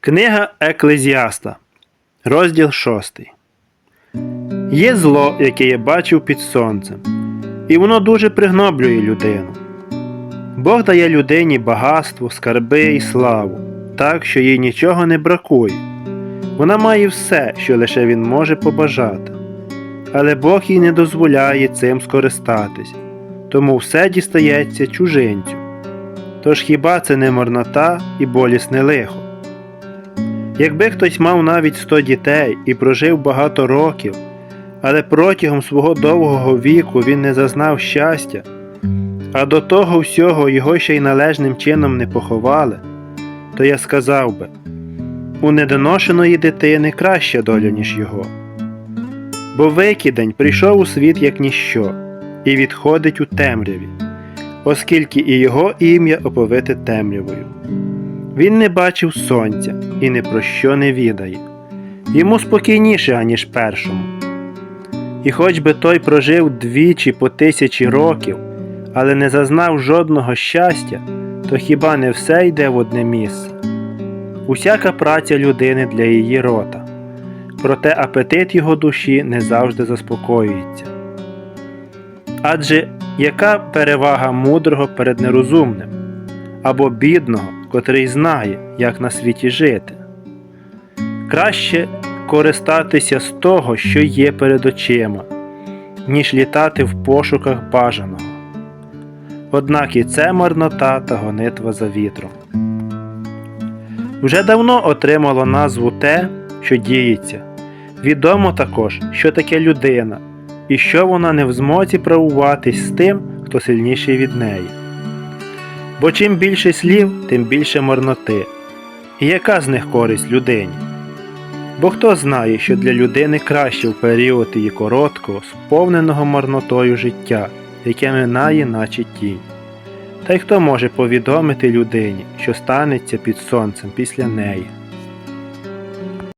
Книга Еклезіаста, розділ 6. Є зло, яке я бачив під сонцем, і воно дуже пригноблює людину. Бог дає людині багатство, скарби і славу, так, що їй нічого не бракує. Вона має все, що лише він може побажати. Але Бог їй не дозволяє цим скористатись, тому все дістається чужинцю. Тож хіба це не марнота і болісне лихо? Якби хтось мав навіть 100 дітей і прожив багато років, але протягом свого довгого віку він не зазнав щастя, а до того всього його ще й належним чином не поховали, то я сказав би, у недоношеної дитини краща доля, ніж його. Бо викидень прийшов у світ як ніщо, і відходить у темряві, оскільки і його ім'я оповите темрявою. Він не бачив сонця і ні про що не відає. Йому спокійніше, аніж першому. І хоч би той прожив двічі по тисячі років, але не зазнав жодного щастя, то хіба не все йде в одне місце? Усяка праця людини для її рота, проте апетит його душі не завжди заспокоюється. Адже яка перевага мудрого перед нерозумним, або бідного, котрий знає, як на світі жити? Краще користатися з того, що є перед очима, ніж літати в пошуках бажаного. Однак і це марнота та гонитва за вітром. Вже давно отримало назву те, що діється. Відомо також, що таке людина, і що вона не в змозі правуватись з тим, хто сильніший від неї. Бо чим більше слів, тим більше марноти. І яка з них користь людині? Бо хто знає, що для людини краще в період її короткого, сповненого марнотою життя, яке минає, наче тінь. Та й хто може повідомити людині, що станеться під сонцем після неї?